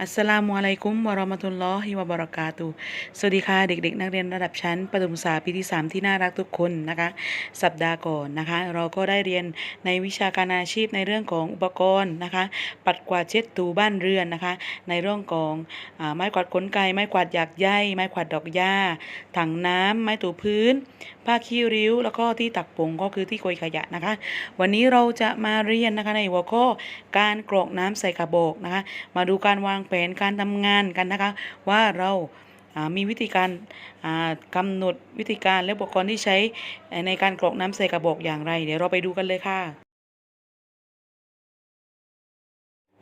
อัสสลามุอะลัยกุมวะราะมะตุลลอฮิวะบะเราะกาตุสวัสดีค่ะเด็ก ๆ นักเรียนระดับชั้น ประถมศึกษาปีที่ 3 ที่น่ารักทุกคนนะคะ สัปดาห์ก่อนนะคะ เราก็ได้เรียนในวิชาการอาชีพในเรื่องของอุปกรณ์นะคะ ปัดกวาดเช็ดถูบ้านเรือนนะคะ ในเรื่องของอไม้กวาดขนไก่ไม้กวาดหยากใยไม้กวาดดอกหญ้าถังน้ำไม้ถูพื้น ผ้าขี้ริ้ว แล้วก็ที่ตักผงก็คือที่โกยขยะนะคะ วันนี้เราจะมาเรียนนะคะในหัวข้อการกรอกน้ำใส่กระบอกนะคะ มาดูการวางแผนการทำงานกันนะคะ ว่าเรามีวิธีการอ่ากำหนดวิธีการและอุปกรณ์ที่ใช้ในการกรอกน้ำใส่กระบอกอย่างไร เดี๋ยวเราไปดูกันเลยค่ะ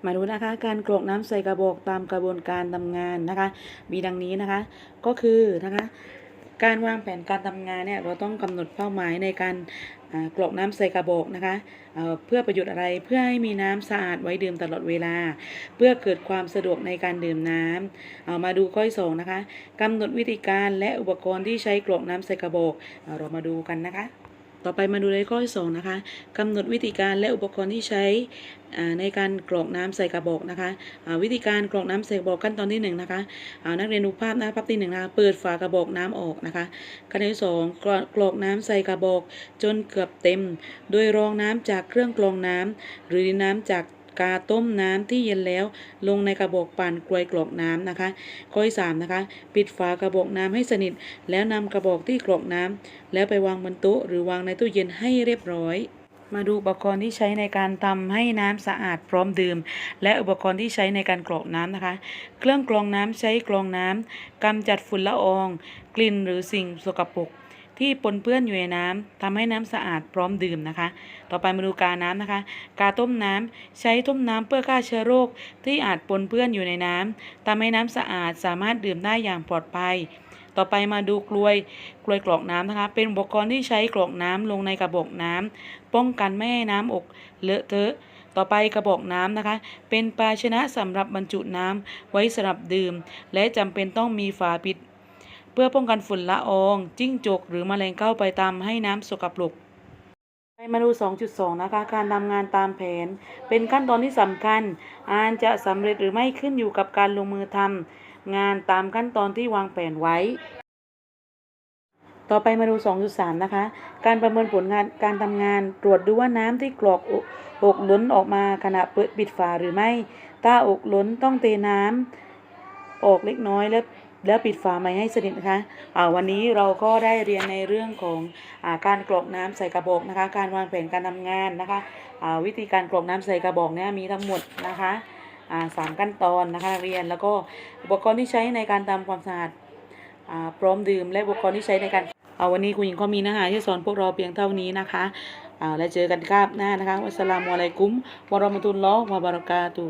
มาดูนะคะการกรอกน้ำใส่กระบอกตามกระบวนการทำงานนะคะ มีดังนี้นะคะ ก็คือนะคะ การวางแผนการทำงานเนี่ยเราต้องกำหนดเป้าหมายในการกรอกน้ำใส่กระบอกนะคะเเพื่อประโยชน์อะไรเพื่อให้มีน้ำสะอาดไว้ดื่มตลอดเวลา เพื่อเกิดความสะดวกในการดื่มน้ำเอามาดูข้อสองนะคะกำหนดวิธีการและอุปกรณ์ที่ใช้กรอกน้ำใส่กระบอกเอเรามาดูกันนะคะ ต่อไปมาดูในข้อที่สองนะคะกำหนดวิธีการและอุปกรณ์ที่ใช้ในการกรอกน้ำใส่กระบอกนะคะวิธีการกรอกน้ำใส่กระบอกขั้นตอนที่หนึ่งนะคะนักเรียนดูภาพนะภาพที่หนึ่งนะคะเปิดฝากระบอกน้ำออกนะคะขั้นตอนที่สองกรอกกรอกน้ำใส่กระบอกจนเกือบเต็ม โดยรองน้ำจากเครื่องกรองน้ำหรือน้ำจาก กาต้มน้ำที่เย็นแล้ว ลงในกระบอกปั่นกลวยกรอกน้ำนะคะ ข้อที่สามนะคะ ปิดฝากระบอกน้ำให้สนิท แล้วนำกระบอกที่กรอกน้ำแล้วไปวางบนโต๊ะหรือวางในตู้เย็นให้เรียบร้อยมาดูอุปกรณ์ที่ใช้ในการทำให้น้ำสะอาดพร้อมดื่ม และอุปกรณ์ที่ใช้ในการกรอกน้ำนะคะ เครื่องกรองน้ำใช้กรองน้ำกำจัดฝุ่นละออง กลิ่นหรือสิ่งสกปรก ที่ปนเปื้อนอยู่ในน้ำทำให้น้ำสะอาดพร้อมดื่มนะคะ ต่อไปมาดูกาน้ำนะคะ กาต้มน้ำใช้ต้มน้ำเพื่อฆ่าเชื้อโรคที่อาจปนเปื้อนอยู่ในน้ำทำให้น้ำสะอาดสามารถดื่มได้อย่างปลอดภัยต่อไปมาดูกลวยกลวยกรอกน้ำนะคะ เป็นอุปกรณ์ที่ใช้กรอกน้ำลงในกระบอกน้ำป้องกันไม่ให้น้ำอกเลอะเทอะ ต่อไปกระบอกน้ำนะคะ เป็นภาชนะสำหรับบรรจุน้ำไว้สำหรับดื่ม และจำเป็นต้องมีฝาปิด เพื่อป้องกันฝุ่นละออง จิ้งจก หรือแมลงเข้าไปตามให้น้ำสกปรกไปมาดู 2.2 นะคะ การทำงานตามแผน เป็นขั้นตอนที่สำคัญอานจะสำเร็จหรือไม่ขึ้นอยู่กับการลงมือทำงานตามขั้นตอนที่วางแผนไว้ ต่อไปมาดู 2.3 นะคะ การประเมินผลงานการทำงานตรวจดูว่าน้ำที่กรอกอกล้นออกมาขณะเปิดปิดฝาหรือไม่ ถ้าอกล้นต้องเทน้ำออกเล็กน้อยแล้ว แล้วปิดฝาใหม่ให้สนิทนะคะอ่าวันนี้เราก็ได้เรียนในเรื่องของอาการกรอกน้ำใส่กระบอกนะคะ การวางแผนการทำงานนะคะอ่าวิธีการกรอกน้ำใส่กระบอกเนี่ยมีทั้งหมดนะคะอ่าสามขั้นตอนนะคะนักเรียนแล้วก็อุปกรณ์ที่ใช้ในการทำความสะอาดอ่าพร้อมดื่มและอุปกรณ์ที่ใช้ในการเอาวันนี้คุณหญิงก็มีนื้อหาที่สอนพวกเราเพียงเท่านี้นะคะอ่าแล้วเจอกันคาบหน้านะคะวัสสลามุอะลัยกุมวะรมตุลลอฮ์วะบะเรากาตุ